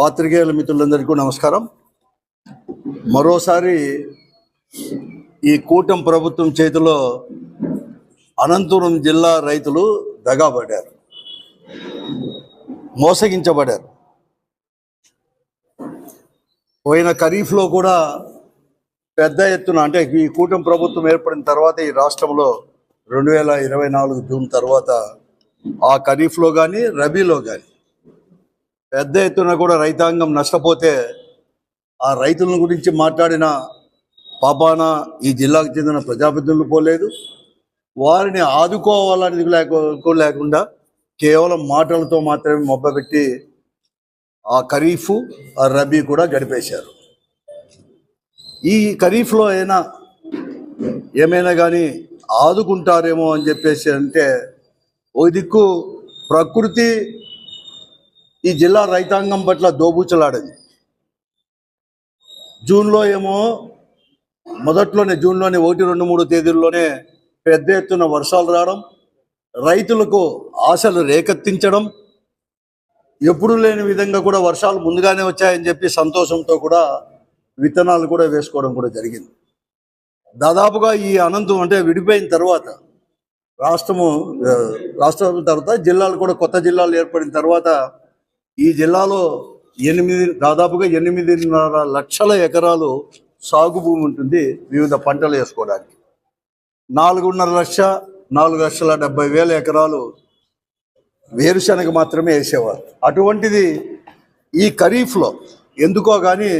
పాత్రికేయుల మిత్రులందరికీ నమస్కారం. మరోసారి ఈ కూటమి ప్రభుత్వం చేతిలో అనంతపురం జిల్లా రైతులు దగాబడ్డారు మోసగించబడ్డారు. పోయిన ఖరీఫ్లో కూడా పెద్ద ఎత్తున అంటే ఈ కూటమి ప్రభుత్వం ఏర్పడిన తర్వాత ఈ రాష్ట్రంలో రెండు వేల ఇరవై నాలుగు జూన్ తర్వాత ఆ ఖరీఫ్లో కానీ రబీలో కానీ పెద్ద ఎత్తున కూడా రైతాంగం నష్టపోతే ఆ రైతుల గురించి మాట్లాడిన పాపాన ఈ జిల్లాకు చెందిన ప్రజాప్రతినిధులు పోలేదు. వారిని ఆదుకోవాలనేది లేక లేకుండా కేవలం మాటలతో మాత్రమే మొబ్బపెట్టి ఆ ఖరీఫ్ ఆ రబీ కూడా గడిపేశారు. ఈ ఖరీఫ్లో అయినా ఏమైనా కానీ ఆదుకుంటారేమో అని చెప్పేసి అంటే ఓ దిక్కు ప్రకృతి ఈ జిల్లా రైతాంగం పట్ల దోబూచలాడది. జూన్లో ఏమో మొదట్లోనే జూన్లోనే ఒకటి రెండు మూడు తేదీల్లోనే పెద్ద ఎత్తున వర్షాలు రావడం రైతులకు ఆశలు రేకెత్తించడం ఎప్పుడు లేని విధంగా కూడా వర్షాలు ముందుగానే వచ్చాయని చెప్పి సంతోషంతో కూడా విత్తనాలు కూడా వేసుకోవడం కూడా జరిగింది. దాదాపుగా ఈ అనంతం అంటే విడిపోయిన తర్వాత రాష్ట్రము రాష్ట్రం తర్వాత జిల్లాలు కూడా కొత్త జిల్లాలు ఏర్పడిన తర్వాత ఈ జిల్లాలో ఎనిమిది దాదాపుగా ఎనిమిదిన్నర లక్షల ఎకరాలు సాగు భూమి ఉంటుంది వివిధ పంటలు వేసుకోవడానికి. నాలుగున్నర లక్ష నాలుగు లక్షల డెబ్బై వేల ఎకరాలు వేరుశనగ మాత్రమే వేసేవారు. అటువంటిది ఈ ఖరీఫ్లో ఎందుకో కానీ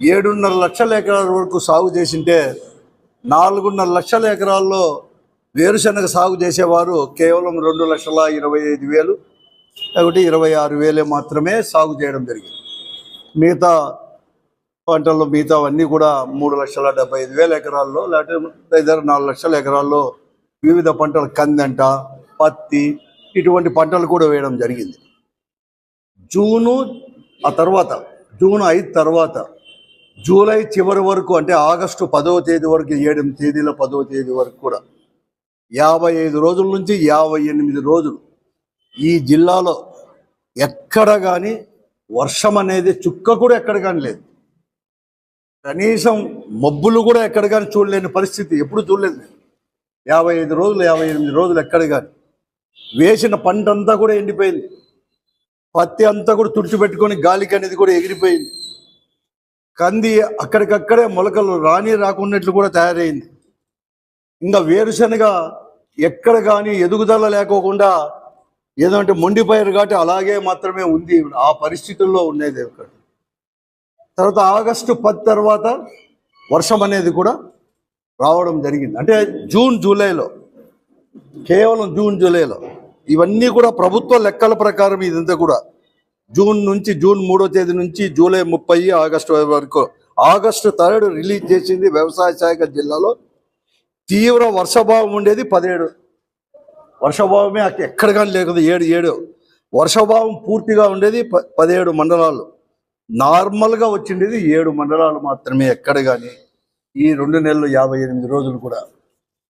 ఏడున్నర లక్షల ఎకరాల వరకు సాగు చేసింటే నాలుగున్నర లక్షల ఎకరాల్లో వేరుశనగ సాగు చేసేవారు కేవలం రెండు లక్షల ఇరవై ఐదు వేలు ఒకటి ఇరవై ఆరు వేలే మాత్రమే సాగు చేయడం జరిగింది. మిగతా పంటల్లో మిగతావన్నీ కూడా మూడు లక్షల డెబ్బై ఐదు వేల ఎకరాల్లో లేకపోతే ఐదారు నాలుగు లక్షల ఎకరాల్లో వివిధ పంటలు కందంట పత్తి ఇటువంటి పంటలు కూడా వేయడం జరిగింది. జూను ఆ తర్వాత జూన్ ఐదు తర్వాత జూలై చివరి వరకు అంటే ఆగస్టు పదవ తేదీ వరకు ఏడు తేదీల పదవ తేదీ వరకు కూడా యాభై ఐదు రోజుల నుంచి యాభై ఎనిమిది రోజులు ఈ జిల్లాలో ఎక్కడ కానీ వర్షం అనేది చుక్క కూడా ఎక్కడ కానీ లేదు. కనీసం మబ్బులు కూడా ఎక్కడ కానీ చూడలేని పరిస్థితి ఎప్పుడు చూడలేదు నేను. యాభై ఐదు రోజులు యాభై ఎనిమిది రోజులు ఎక్కడ కానీ వేసిన పంట అంతా కూడా ఎండిపోయింది. పత్తి అంతా కూడా తుడిచిపెట్టుకొని గాలికి అనేది కూడా ఎగిరిపోయింది. కంది అక్కడికక్కడే మొలకలు రాని రాకున్నట్లు కూడా తయారైంది. ఇంకా వేరుశనగ ఎక్కడ కానీ ఎదుగుదల లేకోకుండా ఏదంటే మొండిపోయారు కాబట్టి అలాగే మాత్రమే ఉంది. ఆ పరిస్థితుల్లో ఉండేది ఒకటి తర్వాత ఆగస్టు పది తర్వాత వర్షం అనేది కూడా రావడం జరిగింది. అంటే జూన్ జూలైలో కేవలం జూన్ జూలైలో ఇవన్నీ కూడా ప్రభుత్వ లెక్కల ప్రకారం ఇదంతా కూడా జూన్ నుంచి జూన్ మూడో తేదీ నుంచి జూలై ముప్పై ఆగస్టు వరకు. ఆగస్టు థర్డ్ రిలీజ్ చేసింది వ్యవసాయ శాఖ జిల్లాలో. తీవ్ర వర్షభావం ఉండేది పదిహేడు వర్షభావమే అక్కడ ఎక్కడ కానీ లేకుండా ఏడు ఏడు. వర్షభావం పూర్తిగా ఉండేది ప పదిహేడు మండలాలు. నార్మల్గా వచ్చిండేది ఏడు మండలాలు మాత్రమే ఎక్కడ కానీ ఈ రెండు నెలలు యాభై ఎనిమిది రోజులు కూడా.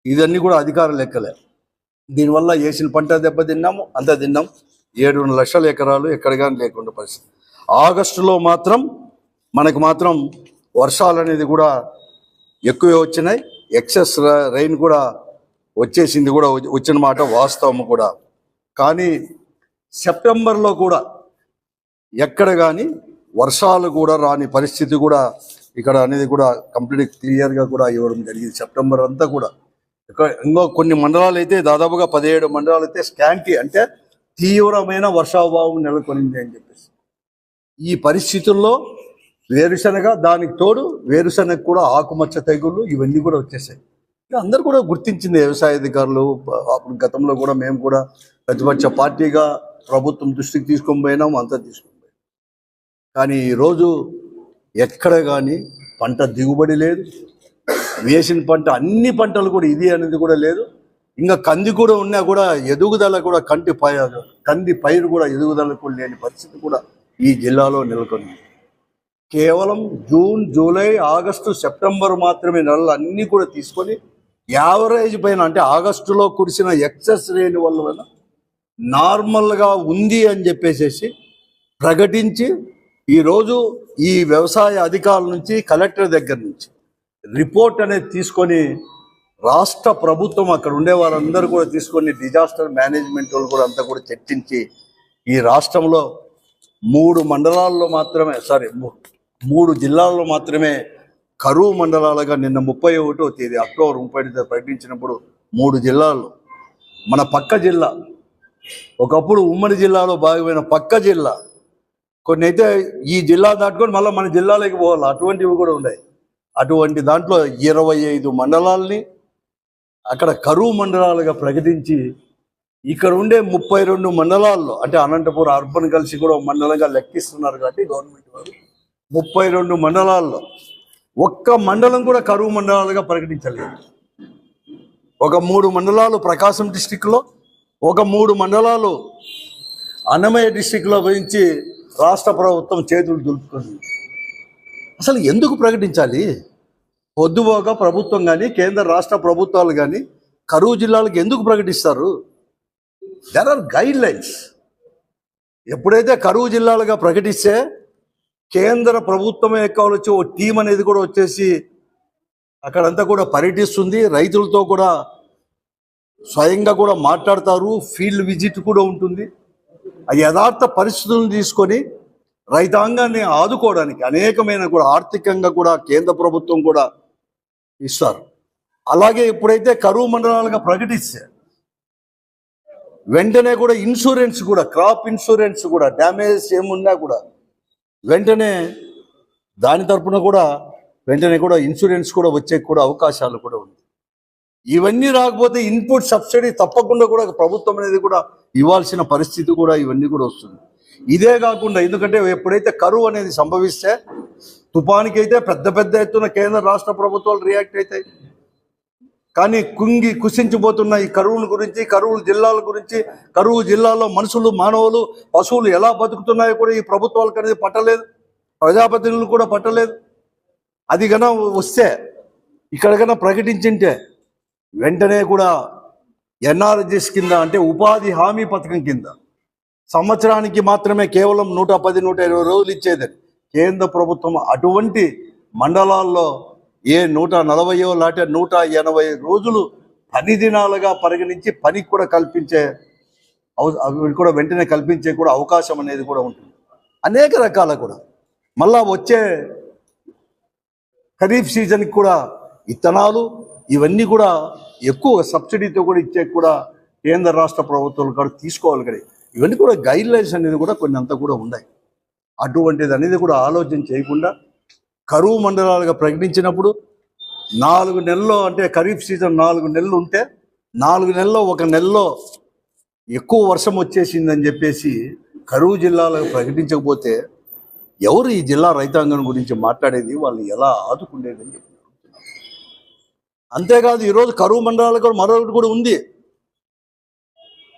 ఇవన్నీ కూడా అధికార లెక్కలే. దీనివల్ల వేసిన పంట దెబ్బ తిన్నాము అంత తిన్నాం. ఏడు లక్షల ఎకరాలు ఎక్కడ కానీ లేకుండా పరిస్థితి. ఆగస్టులో మాత్రం మనకు మాత్రం వర్షాలు అనేది కూడా ఎక్కువే వచ్చినాయి. ఎక్సెస్ రైన్ కూడా వచ్చేసింది కూడా వచ్చిన మాట వాస్తవం కూడా. కానీ సెప్టెంబర్లో కూడా ఎక్కడ కానీ వర్షాలు కూడా రాని పరిస్థితి కూడా ఇక్కడ అనేది కూడా కంప్లీట్ క్లియర్గా కూడా ఇవ్వడం జరిగింది. సెప్టెంబర్ అంతా కూడా. ఇక్కడ ఇంకో కొన్ని మండలాలు అయితే దాదాపుగా పదిహేడు మండలాలు అయితే స్కాంటీ అంటే తీవ్రమైన వర్షాభావం నెలకొనింది అని చెప్పేసి. ఈ పరిస్థితుల్లో వేరుశనగ దానికి తోడు వేరుశనగ కూడా ఆకుమచ్చ తెగుళ్ళు ఇవన్నీ కూడా వచ్చేసాయి. అందరూ కూడా గుర్తించింది వ్యవసాయ అధికారులు. అప్పుడు గతంలో కూడా మేము కూడా ప్రతిపక్ష పార్టీగా ప్రభుత్వం దృష్టికి తీసుకొని పోయినాము అంతా తీసుకొని పోయినాం. కానీ ఈరోజు ఎక్కడ కానీ పంట దిగుబడి లేదు. వేసిన పంట అన్ని పంటలు కూడా ఇది అనేది కూడా లేదు. ఇంకా కంది కూడా ఉన్నా కూడా ఎదుగుదల కూడా కంటి పై కంది పైరు కూడా ఎదుగుదల కూడా లేని పరిస్థితి కూడా ఈ జిల్లాలో నెలకొంది. కేవలం జూన్ జూలై ఆగస్టు సెప్టెంబర్ మాత్రమే నెలలు అన్నీ కూడా తీసుకొని యావరేజ్ పైన అంటే ఆగస్టులో కురిసిన ఎక్సెస్ రేణి వల్ల నార్మల్గా ఉంది అని చెప్పేసేసి ప్రకటించి ఈరోజు ఈ వ్యవసాయ అధికారుల నుంచి కలెక్టర్ దగ్గర నుంచి రిపోర్ట్ అనేది తీసుకొని రాష్ట్ర ప్రభుత్వం అక్కడ ఉండే వారందరూ కూడా తీసుకొని డిజాస్టర్ మేనేజ్మెంట్ వాళ్ళు కూడా అంతా కూడా చర్చించి ఈ రాష్ట్రంలో మూడు మండలాల్లో మాత్రమే సారీ మూడు జిల్లాల్లో మాత్రమే కరువు మండలాలుగా నిన్న ముప్పై ఒకటో తేదీ అక్టోబర్ ముప్పై ప్రకటించినప్పుడు మూడు జిల్లాల్లో మన పక్క జిల్లా ఒకప్పుడు ఉమ్మడి జిల్లాలో భాగమైన పక్క జిల్లా కొన్ని అయితే ఈ జిల్లా దాటుకొని మళ్ళీ మన జిల్లాలోకి పోవాలి. అటువంటివి కూడా ఉన్నాయి. అటువంటి దాంట్లో ఇరవై ఐదు మండలాల్ని అక్కడ కరువు మండలాలుగా ప్రకటించి ఇక్కడ ఉండే ముప్పై రెండు మండలాల్లో అంటే అనంతపురం అర్బన్ కలిసి కూడా మండలంగా లెక్కిస్తున్నారు కాబట్టి గవర్నమెంట్ వారు ముప్పై రెండు మండలాల్లో ఒక్క మండలం కూడా కరువు మండలాలుగా ప్రకటించలేదు. ఒక మూడు మండలాలు ప్రకాశం డిస్టిక్లో ఒక మూడు మండలాలు అన్నమయ్య డిస్టిక్లో గురించి రాష్ట్ర ప్రభుత్వం చేతులు దులుపుకుంది. అసలు ఎందుకు ప్రకటించాలి? పొద్దుపోగా ప్రభుత్వం కానీ కేంద్ర రాష్ట్ర ప్రభుత్వాలు కానీ కరువు జిల్లాలకు ఎందుకు ప్రకటిస్తారు? దెర్ ఆర్ గైడ్ లైన్స్ ఎప్పుడైతే కరువు జిల్లాలుగా ప్రకటిస్తే కేంద్ర ప్రభుత్వమే ఎక్కవలొచ్చి ఓ టీం అనేది కూడా వచ్చేసి అక్కడంతా కూడా పర్యటిస్తుంది. రైతులతో కూడా స్వయంగా కూడా మాట్లాడతారు. ఫీల్డ్ విజిట్ కూడా ఉంటుంది. ఆ యథార్థ పరిస్థితులను తీసుకొని రైతాంగాన్ని ఆదుకోవడానికి అనేకమైన కూడా ఆర్థికంగా కూడా కేంద్ర ప్రభుత్వం కూడా ఇస్తారు. అలాగే ఎప్పుడైతే కరువు మండలాలుగా ప్రకటిస్తే వెంటనే కూడా ఇన్సూరెన్స్ కూడా క్రాప్ ఇన్సూరెన్స్ కూడా డ్యామేజెస్ ఏమున్నా కూడా వెంటనే దాని తరపున కూడా వెంటనే కూడా ఇన్సూరెన్స్ కూడా వచ్చే కూడా అవకాశాలు కూడా ఉంది. ఇవన్నీ రాకపోతే ఇన్పుట్ సబ్సిడీ తప్పకుండా కూడా ప్రభుత్వం అనేది కూడా ఇవ్వాల్సిన పరిస్థితి కూడా ఇవన్నీ కూడా వస్తుంది. ఇదే కాకుండా ఎందుకంటే ఎప్పుడైతే కరువు అనేది సంభవిస్తే తుఫానికి అయితే పెద్ద పెద్ద ఎత్తున కేంద్ర రాష్ట్ర ప్రభుత్వాలు రియాక్ట్ అవుతాయి. కానీ కుంగి కుసించిపోతున్న ఈ కరువుల గురించి కరువు జిల్లాల గురించి కరువు జిల్లాలో మనుషులు మానవులు పశువులు ఎలా బతుకుతున్నాయో కూడా ఈ ప్రభుత్వాలకు అనేది పట్టలేదు. ప్రజాప్రతినిధులు కూడా పట్టలేదు. అది కన్నా వస్తే ఇక్కడికైనా ప్రకటించింటే వెంటనే కూడా ఎన్ఆర్జిఎస్ కింద అంటే ఉపాధి హామీ పథకం కింద సంవత్సరానికి మాత్రమే కేవలం నూట పది నూట ఇరవై రోజులు ఇచ్చేది. కేంద్ర ప్రభుత్వం అటువంటి మండలాల్లో ఏ నూట నలభయో లాంటి నూట ఎనభై రోజులు పని దినాలుగా పరిగణించి పనికి కూడా కల్పించే అవి కూడా వెంటనే కల్పించే కూడా అవకాశం అనేది కూడా ఉంటుంది. అనేక రకాల కూడా. మళ్ళా వచ్చే ఖరీఫ్ సీజన్కి కూడా ఇత్తనాలు ఇవన్నీ కూడా ఎక్కువ సబ్సిడీతో కూడా ఇచ్చే కూడా కేంద్ర రాష్ట్ర ప్రభుత్వాలు కూడా తీసుకోవాలి కదా. ఇవన్నీ కూడా గైడ్ లైన్స్ అనేది కూడా కొన్ని అంతా కూడా ఉన్నాయి. అటువంటిది అనేది కూడా ఆలోచన చేయకుండా కరువు మండలాలుగా ప్రకటించినప్పుడు నాలుగు నెలల్లో అంటే ఖరీఫ్ సీజన్ నాలుగు నెలలు ఉంటే నాలుగు నెలల్లో ఒక నెలలో ఎక్కువ వర్షం వచ్చేసిందని చెప్పేసి కరువు జిల్లాలకు ప్రకటించకపోతే ఎవరు ఈ జిల్లా రైతాంగం గురించి మాట్లాడేది? వాళ్ళు ఎలా ఆదుకునేది చెప్పి అంతేకాదు ఈరోజు కరువు మండలాలకు కూడా మరొకటి కూడా ఉంది.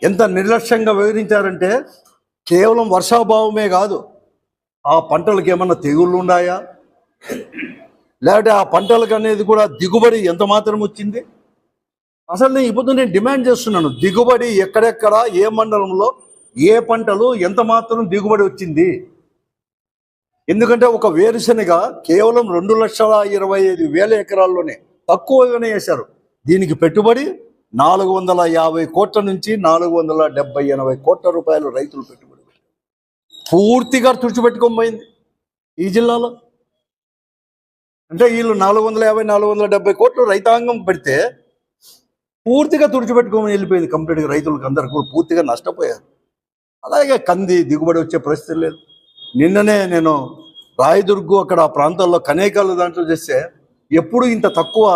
ఎంత నిర్లక్ష్యంగా వివరించారంటే కేవలం వర్షాభావమే కాదు ఆ పంటలకు ఏమన్నా తెగుళ్ళు ఉన్నాయా? లేకపోతే ఆ పంటలకు అనేది కూడా దిగుబడి ఎంత మాత్రం వచ్చింది? అసలు నేను ఇప్పుడు నేను డిమాండ్ చేస్తున్నాను దిగుబడి ఎక్కడెక్కడ ఏ మండలంలో ఏ పంటలు ఎంత మాత్రం దిగుబడి వచ్చింది? ఎందుకంటే ఒక వేరుశనగ కేవలం రెండు లక్షల ఇరవై ఐదు వేల ఎకరాల్లోనే తక్కువగానే వేశారు. దీనికి పెట్టుబడి నాలుగు వందల యాభై కోట్ల నుంచి నాలుగు వందల డెబ్బై ఎనభై కోట్ల రూపాయలు రైతులు పెట్టుబడి పూర్తిగా తుడిచిపెట్టుకోబోయింది ఈ జిల్లాలో. అంటే వీళ్ళు నాలుగు వందల యాభై నాలుగు వందల డెబ్బై కోట్లు రైతాంగం పెడితే పూర్తిగా తుడిచిపెట్టుకోమని వెళ్ళిపోయింది కంప్లీట్గా రైతులకు అందరు కూడా పూర్తిగా నష్టపోయారు. అలాగే కంది దిగుబడి వచ్చే పరిస్థితి లేదు. నిన్ననే నేను రాయదుర్గు అక్కడ ఆ ప్రాంతాల్లో కనేకాలు దాంట్లో చేస్తే ఎప్పుడు ఇంత తక్కువ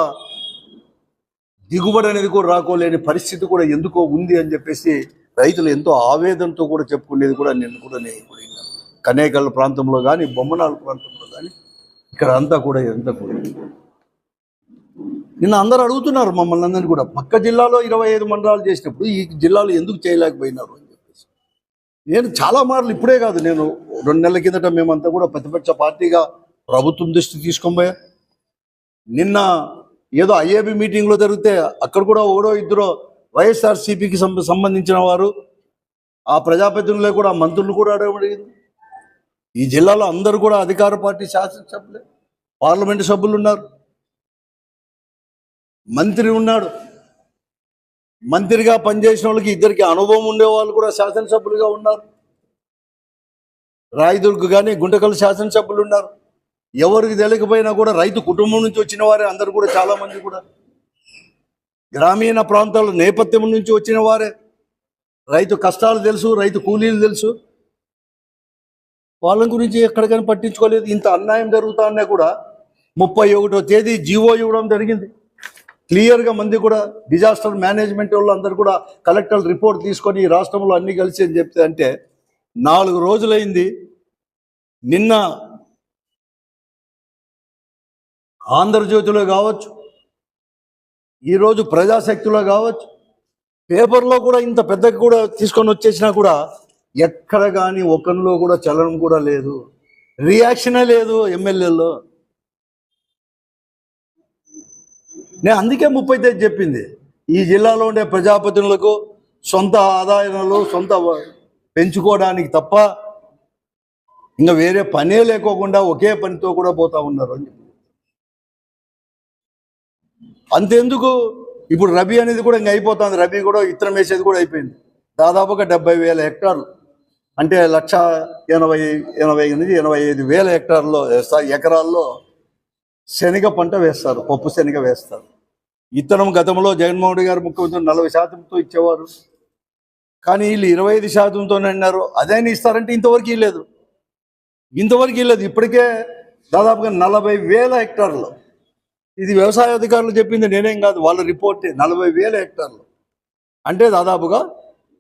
దిగుబడి అనేది కూడా రాకోలేని పరిస్థితి కూడా ఎందుకో ఉంది అని చెప్పేసి రైతులు ఎంతో ఆవేదనతో కూడా చెప్పుకునేది కూడా నిన్ను కూడా నేను కూడా కనేకల్ ప్రాంతంలో కానీ బొమ్మనాల ప్రాంతంలో కానీ ఇక్కడ అంతా కూడా ఎంత కూడా. నిన్న అందరూ అడుగుతున్నారు మమ్మల్ని అందరినీ కూడా పక్క జిల్లాలో ఇరవై ఐదు మండలాలు చేసినప్పుడు ఈ జిల్లాలో ఎందుకు చేయలేకపోయినారు అని చెప్పేసి. నేను చాలా మార్లు ఇప్పుడే కాదు నేను రెండు నెలల కిందట మేమంతా కూడా ప్రతిపక్ష పార్టీగా ప్రభుత్వం దృష్టి తీసుకొని నిన్న ఏదో ఐఏబి మీటింగ్లో జరిగితే అక్కడ కూడా ఓడో ఇద్దరో వైఎస్ఆర్సీపీకి సంబంధించిన వారు ఆ ప్రజాప్రతినిధులే కూడా మంత్రులు కూడా అడగబడింది ఈ జిల్లాలో అందరూ కూడా అధికార పార్టీ శాసనసభ్యులే పార్లమెంటు సభ్యులు ఉన్నారు. మంత్రి ఉన్నాడు. మంత్రిగా పనిచేసిన వాళ్ళకి ఇద్దరికి అనుభవం ఉండేవాళ్ళు కూడా శాసనసభ్యులుగా ఉన్నారు. రాయదుర్గ్ కానీ గుంటకల్ శాసనసభ్యులు ఉన్నారు. ఎవరికి తెలియకపోయినా కూడా రైతు కుటుంబం నుంచి వచ్చిన వారే అందరు కూడా చాలామంది కూడా. గ్రామీణ ప్రాంతాల నేపథ్యం నుంచి వచ్చిన వారే. రైతు కష్టాలు తెలుసు రైతు కూలీలు తెలుసు. వాళ్ళ గురించి ఎక్కడికైనా పట్టించుకోలేదు. ఇంత అన్యాయం జరుగుతా అన్నా కూడా ముప్పై ఒకటో తేదీ జీవో ఇవ్వడం జరిగింది. క్లియర్గా మంది కూడా డిజాస్టర్ మేనేజ్మెంట్ వాళ్ళు అందరు కూడా కలెక్టర్ రిపోర్ట్ తీసుకొని ఈ రాష్ట్రంలో అన్ని కలిసి అని చెప్తే అంటే నాలుగు రోజులైంది. నిన్న ఆంధ్రజ్యోతిలో కావచ్చు ఈరోజు ప్రజాశక్తిలో కావచ్చు పేపర్లో కూడా ఇంత పెద్దగా కూడా తీసుకొని వచ్చేసినా కూడా ఎక్కడ కానీ ఒకరిలో కూడా చలనం కూడా లేదు. రియాక్షనే లేదు ఎమ్మెల్యేలో నేను అందుకే ముప్పై తేదీ చెప్పింది. ఈ జిల్లాలో ఉండే ప్రజాప్రతినిధులకు సొంత ఆదాయాలు సొంత పెంచుకోవడానికి తప్ప ఇంకా వేరే పనే లేకోకుండా ఒకే పనితో కూడా పోతా ఉన్నారు అని అంతెందుకు? ఇప్పుడు రబీ అనేది కూడా ఇంక అయిపోతుంది. రబీ కూడా ఇత్తనం వేసేది కూడా అయిపోయింది. దాదాపుగా డెబ్బై వేల హెక్టార్లు. అంటే లక్ష ఎనభై ఎనభై ఎనిమిది ఎనభై ఐదు వేల హెక్టార్లో ఎకరాల్లో శనగ పంట వేస్తారు పప్పు శనగ వేస్తారు. ఇత్తనం గతంలో జగన్మోహన్ రెడ్డి గారు ముఖ్యమంత్రి నలభై శాతంతో ఇచ్చేవారు. కానీ వీళ్ళు ఇరవై ఐదు శాతంతోనే అన్నారు అదేని ఇస్తారంటే ఇంతవరకు ఇవ్వలేదు ఇంతవరకు ఇవ్వలేదు ఇప్పటికే దాదాపుగా నలభై వేల హెక్టార్లు. ఇది వ్యవసాయ అధికారులు చెప్పింది నేనేం కాదు వాళ్ళ రిపోర్టే నలభై వేల హెక్టార్లు. అంటే దాదాపుగా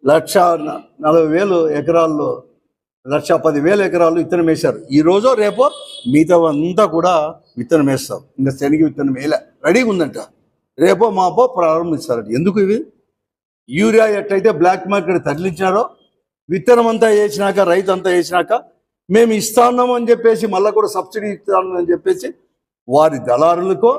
లక్ష నలభై వేలు ఎకరాల్లో లక్ష పదివేల ఎకరాలు విత్తనం వేశారు. ఈ రోజు రేపో మిగతా అంతా కూడా విత్తనం వేస్తాం. ఇంకా శనగ విత్తనం వేయలే. రెడీగా ఉందంట. రేపో మాపో ప్రారంభిస్తారట. ఎందుకు ఇవి? యూరియా ఎట్టయితే బ్లాక్ మార్కెట్ తరలించినారో విత్తనం అంతా వేసినాక రైతు అంతా వేసినాక మేము ఇస్తాన్నాం అని చెప్పేసి మళ్ళీ కూడా సబ్సిడీ ఇస్తాను అని చెప్పేసి వారి దళారులకో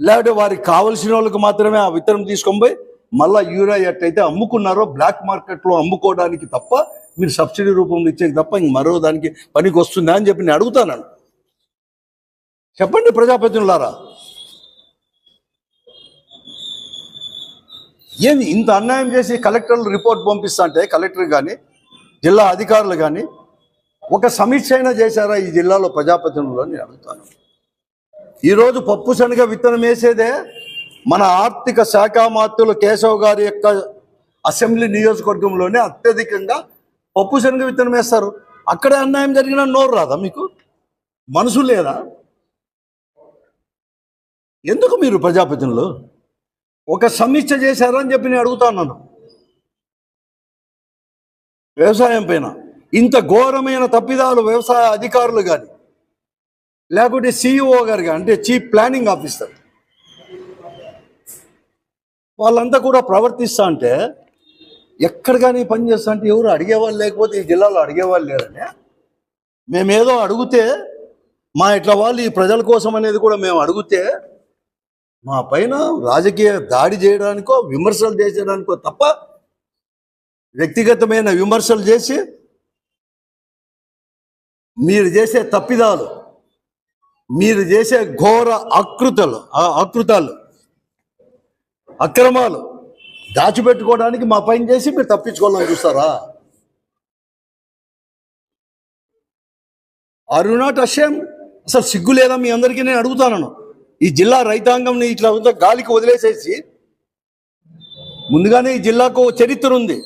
లేకపోతే వారికి కావలసిన వాళ్ళకి మాత్రమే ఆ విత్తనం తీసుకొని పోయి మళ్ళా యూరియా ఎట్టయితే అమ్ముకున్నారో బ్లాక్ మార్కెట్లో అమ్ముకోవడానికి తప్ప మీరు సబ్సిడీ రూపంలో ఇచ్చేది తప్ప ఇంక మరో దానికి పనికి వస్తుందా అని చెప్పి నేను అడుగుతాను చెప్పండి ప్రజాప్రతినిధులారా. ఏంది ఇంత అన్యాయం చేసి కలెక్టర్లు రిపోర్ట్ పంపిస్తా అంటే కలెక్టర్ కానీ జిల్లా అధికారులు కానీ ఒక సమీక్ష అయినా చేశారా ఈ జిల్లాలో ప్రజాప్రతినిధులు అని నేను అడుగుతాను. ఈరోజు పప్పు శనగ విత్తనం వేసేదే మన ఆర్థిక శాఖ మాత్రులు కేశవ్ గారి యొక్క అసెంబ్లీ నియోజకవర్గంలోనే అత్యధికంగా పప్పు శనగ విత్తనం వేస్తారు. అక్కడే అన్యాయం జరిగినా నోరు రాదా మీకు? మనసు లేదా? ఎందుకు మీరు ప్రజాప్రతినిధులు ఒక సమీక్ష చేశారని చెప్పి నేను అడుగుతాను వ్యవసాయం పైన ఇంత ఘోరమైన తప్పిదాలు వ్యవసాయ అధికారులు కానీ లేకుంటే సిఇఓ గారు కానీ అంటే చీఫ్ ప్లానింగ్ ఆఫీసర్ వాళ్ళంతా కూడా ప్రవర్తిస్తా అంటే ఎక్కడ కానీ పని చేస్తా అంటే ఎవరు అడిగేవాళ్ళు లేకపోతే ఈ జిల్లాలో అడిగేవాళ్ళు లేరని మేమేదో అడిగితే మా ఇట్లా వాళ్ళు ఈ ప్రజల కోసం అనేది కూడా మేము అడిగితే మా పైన రాజకీయ దాడి చేయడానికో విమర్శలు చేసేయడానికో తప్ప వ్యక్తిగతమైన విమర్శలు చేసి మీరు చేసే తప్పిదాలు మీరు చేసే ఘోర అకృతలు ఆ అకృతాలు అక్రమాలు దాచిపెట్టుకోవడానికి మా పైన చేసి మీరు తప్పించుకోవాలని చూస్తారా? ఆర్ యు నాట్ అషేమ్ అసలు సిగ్గు లేదా మీ అందరికీ? నేను అడుగుతాను ఈ జిల్లా రైతాంగంని ఇట్లా గాలికి వదిలేసేసి ముందుగానే ఈ జిల్లాకు చరిత్ర ఉంది.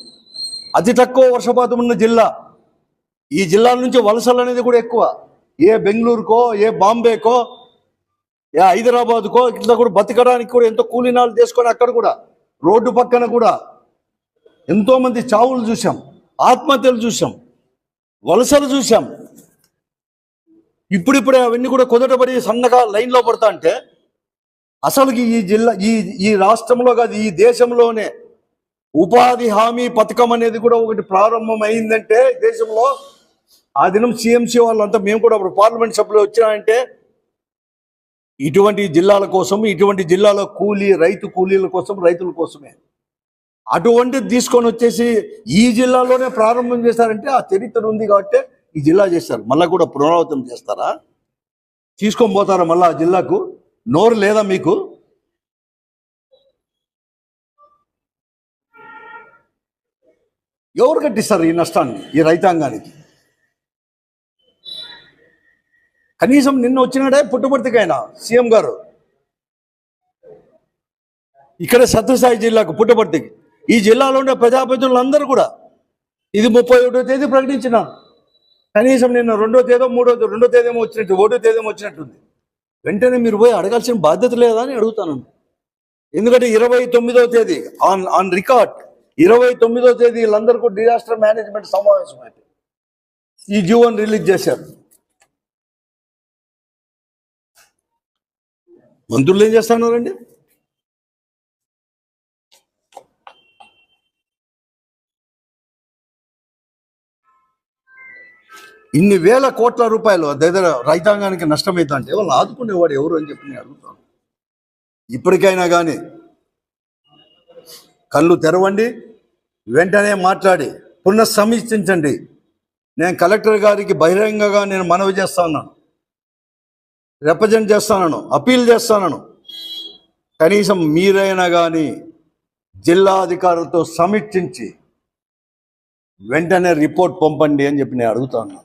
అతి తక్కువ వర్షపాతం ఉన్న జిల్లా. ఈ జిల్లాల నుంచి వలసలు అనేది కూడా ఎక్కువ. ఏ బెంగళూరుకో ఏ బాంబేకో హైదరాబాద్కో ఇట్లా కూడా బతకడానికి కూడా ఎంతో కూలీనాలు చేసుకొని అక్కడ కూడా రోడ్డు పక్కన కూడా ఎంతో మంది చావులు చూసాం ఆత్మహత్యలు చూసాం వలసలు చూసాం ఇప్పుడిప్పుడే అవన్నీ కూడా కుదటపడి సన్నగా లైన్లో పడతా అంటే అసలుకి ఈ జిల్లా ఈ ఈ రాష్ట్రంలో కాదు ఈ దేశంలోనే ఉపాధి హామీ పథకం అనేది కూడా ఒకటి ప్రారంభం అయిందంటే దేశంలో ఆ దినం సిఎంసి వాళ్ళంతా మేము కూడా అప్పుడు పార్లమెంట్ సభ్యులు వచ్చినాయంటే ఇటువంటి జిల్లాల కోసం ఇటువంటి జిల్లాల కూలీ రైతు కూలీల కోసం రైతుల కోసమే. అటువంటిది తీసుకొని వచ్చేసి ఈ జిల్లాలోనే ప్రారంభం చేశారంటే ఆ చరిత్ర ఉంది కాబట్టి ఈ జిల్లా చేస్తారు మళ్ళీ కూడా పునరావృతం చేస్తారా? తీసుకొని పోతారా మళ్ళీ ఆ జిల్లాకు? నోరు లేదా మీకు? ఎవరు కట్టిస్తారు ఈ నష్టాన్ని ఈ రైతాంగానికి? కనీసం నిన్న వచ్చినాడే పుట్టుబడితికైనా సీఎం గారు. ఇక్కడ సత్యసాయి జిల్లాకు పుట్టపర్తికి ఈ జిల్లాలో ఉండే ప్రజాప్రతినిధులందరూ కూడా ఇది ముప్పై ఒకటో తేదీ ప్రకటించినాను కనీసం నిన్న రెండో తేదో మూడో రెండో తేదీమో వచ్చినట్టు ఒకటో తేదీమో వచ్చినట్టుంది. వెంటనే మీరు పోయి అడగాల్సిన బాధ్యత లేదా అని అడుగుతాను. ఎందుకంటే ఇరవై తొమ్మిదో తేదీ ఆన్ ఆన్ రికార్డ్ ఇరవై తొమ్మిదో తేదీ వీళ్ళందరికీ డిజాస్టర్ మేనేజ్మెంట్ సమావేశం అయితే ఈ జీవోని రిలీజ్ చేశారు. మంత్రులు ఏం చేస్తున్నారండి ఇన్ని వేల కోట్ల రూపాయలు దగ్గర రైతాంగానికి నష్టమైందంటే వాళ్ళు ఆదుకునేవాడు ఎవరు అని చెప్పి నేను అడుగుతాను ఇప్పటికైనా కానీ కళ్ళు తెరవండి వెంటనే మాట్లాడి పునఃసమీక్షించండి. నేను కలెక్టర్ గారికి బహిరంగంగా నేను మనవి చేస్తాను రిప్రజెంట్ చేస్తానను అప్పీల్ చేస్తానను. కనీసం మీరైనా కానీ జిల్లా అధికారులతో సమీక్షించి వెంటనే రిపోర్ట్ పంపండి అని చెప్పి నేను అడుగుతాను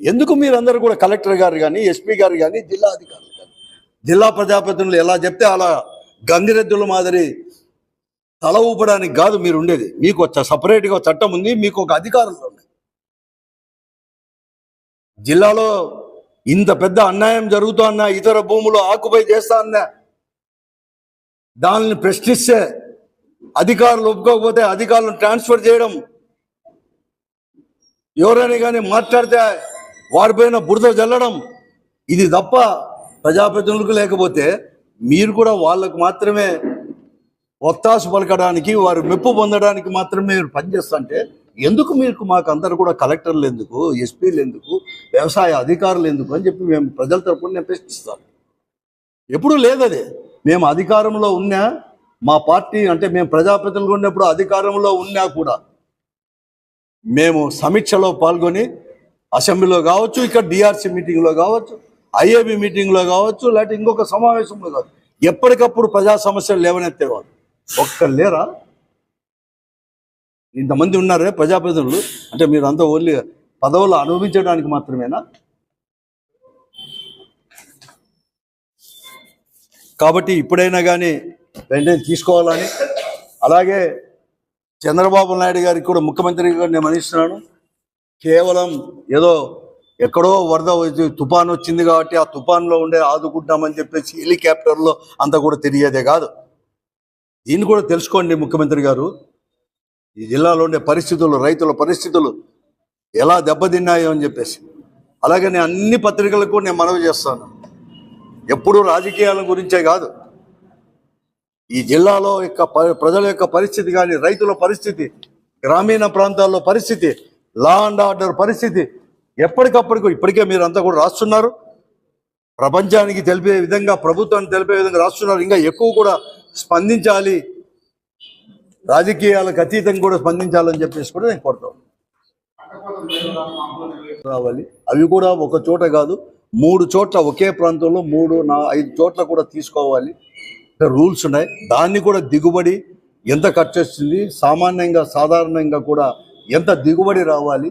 ఎందుకు మీరందరూ కూడా కలెక్టర్ గారు కానీ ఎస్పీ గారు కానీ జిల్లా అధికారులు కానీ జిల్లా ప్రజాప్రతినిధులు ఎలా చెప్తే అలా గంగిరెద్దుల మాదిరి తల ఊపడానికి కాదు మీరు ఉండేది మీకు ఒక సపరేట్గా చట్టం ఉంది మీకు ఒక అధికారులు ఉన్నాయి జిల్లాలో ఇంత పెద్ద అన్యాయం జరుగుతున్నా ఇతర భూములు ఆకుపై చేస్తా అన్న దానిని ప్రశ్నిస్తే అధికారులు ఒప్పుకోకపోతే అధికారులను ట్రాన్స్ఫర్ చేయడం ఎవరైనా కానీ మాట్లాడితే వారిపైన బురద జల్లడం ఇది తప్ప ప్రజాప్రతినిధులకు లేకపోతే మీరు కూడా వాళ్ళకు మాత్రమే ఒత్తాసు పలకడానికి వారు మెప్పు పొందడానికి మాత్రమే మీరు పనిచేస్తుంటే ఎందుకు మీకు మాకు అందరు కూడా కలెక్టర్లు ఎందుకు ఎస్పీలు ఎందుకు వ్యవసాయ అధికారులు ఎందుకు అని చెప్పి మేము ప్రజల తరపున నేను ప్రశ్నిస్తాను. ఎప్పుడూ లేదది మేము అధికారంలో ఉన్నా మా పార్టీ అంటే మేము ప్రజాప్రతినిధులు ఉన్నప్పుడు అధికారంలో ఉన్నా కూడా మేము సమీక్షలో పాల్గొని అసెంబ్లీలో కావచ్చు ఇక్కడ డిఆర్సీ మీటింగ్లో కావచ్చు ఐఏబి మీటింగ్లో కావచ్చు లేకపోతే ఇంకొక సమావేశంలో కావచ్చు. ఎప్పటికప్పుడు ప్రజా సమస్యలు లేవనెత్తేవారు ఒక్క లేరా? ఇంతమంది ఉన్నారే ప్రజాప్రతినిధులు. అంటే మీరు అంతా ఓన్లీ పదవులు అనుభవించడానికి మాత్రమేనా? కాబట్టి ఇప్పుడైనా కానీ వెంటనే తీసుకోవాలని. అలాగే చంద్రబాబు నాయుడు గారికి కూడా ముఖ్యమంత్రి గారు నేను మనిస్తున్నాను కేవలం ఏదో ఎక్కడో వరద వచ్చి తుఫాన్ వచ్చింది కాబట్టి ఆ తుఫాన్లో ఉండే ఆదుకుంటామని చెప్పేసి హెలికాప్టర్లో అంతా కూడా తెలియదే కాదు. దీన్ని కూడా తెలుసుకోండి ముఖ్యమంత్రి గారు. ఈ జిల్లాలో ఉండే పరిస్థితులు రైతుల పరిస్థితులు ఎలా దెబ్బతిన్నాయో అని చెప్పేసి. అలాగే నేను అన్ని పత్రికలకు నేను మనవి చేస్తాను. ఎప్పుడూ రాజకీయాల గురించే కాదు. ఈ జిల్లాలో యొక్క ప్రజల యొక్క పరిస్థితి కానీ రైతుల పరిస్థితి గ్రామీణ ప్రాంతాల్లో పరిస్థితి లా అండ్ ఆర్డర్ పరిస్థితి ఎప్పటికప్పటికి ఇప్పటికే మీరు అంతా కూడా రాస్తున్నారు. ప్రపంచానికి తెలిపే విధంగా ప్రభుత్వాన్ని తెలిపే విధంగా రాస్తున్నారు. ఇంకా ఎక్కువ కూడా స్పందించాలి. రాజకీయాలకు అతీతంగా కూడా స్పందించాలని చెప్పేసి కూడా నేను కోరుతాను రావాలి. అవి కూడా ఒక చోట కాదు మూడు చోట్ల ఒకే ప్రాంతంలో మూడు నా ఐదు చోట్ల కూడా తీసుకోవాలి. రూల్స్ ఉన్నాయి. దాన్ని కూడా దిగుబడి ఎంత ఖర్చు వస్తుంది సామాన్యంగా సాధారణంగా కూడా ఎంత దిగుబడి రావాలి?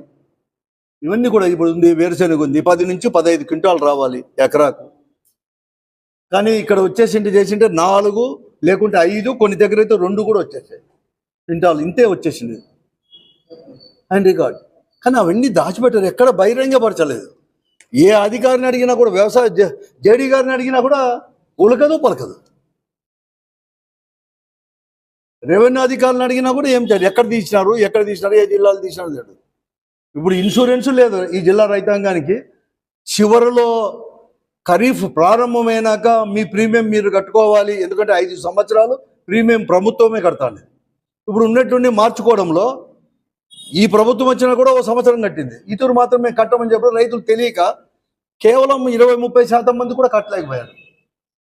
ఇవన్నీ కూడా ఇప్పుడు ఉంది వేరుశెనగ ఉంది. పది నుంచి పదహైదు క్వింటాలు రావాలి ఎకరాకు. కానీ ఇక్కడ వచ్చేసింటి చేసింటే నాలుగు లేకుంటే ఐదు కొన్ని దగ్గర అయితే రెండు కూడా వచ్చేసాయి. క్వింటాలు ఇంతే వచ్చేసింది. And record. కానీ అవన్నీ దాచిపెట్టారు. ఎక్కడ బహిరంగపరచలేదు. ఏ అధికారిని అడిగినా కూడా వ్యవసాయ జేడీ గారిని అడిగినా కూడా ఉలకదు పలకదు. రెవెన్యూ అధికారులను అడిగినా కూడా ఏం చేయాలి ఎక్కడ తీసినారు ఎక్కడ తీసినారు ఏ జిల్లాలు తీసినారు లేదు ఇప్పుడు ఇన్సూరెన్స్ లేదు ఈ జిల్లా రైతాంగానికి. చివరిలో ఖరీఫ్ ప్రారంభమైనాక మీ ప్రీమియం మీరు కట్టుకోవాలి. ఎందుకంటే ఐదు సంవత్సరాలు ప్రీమియం ప్రభుత్వమే కడతాను ఇప్పుడు ఉన్నటువంటి మార్చుకోవడంలో ఈ ప్రభుత్వం వచ్చినా కూడా ఒక సంవత్సరం కట్టింది. ఇతరు మాత్రమే కట్టమని చెప్పడం రైతులు తెలియక కేవలం ఇరవై ముప్పై శాతం మంది కూడా కట్టలేకపోయారు.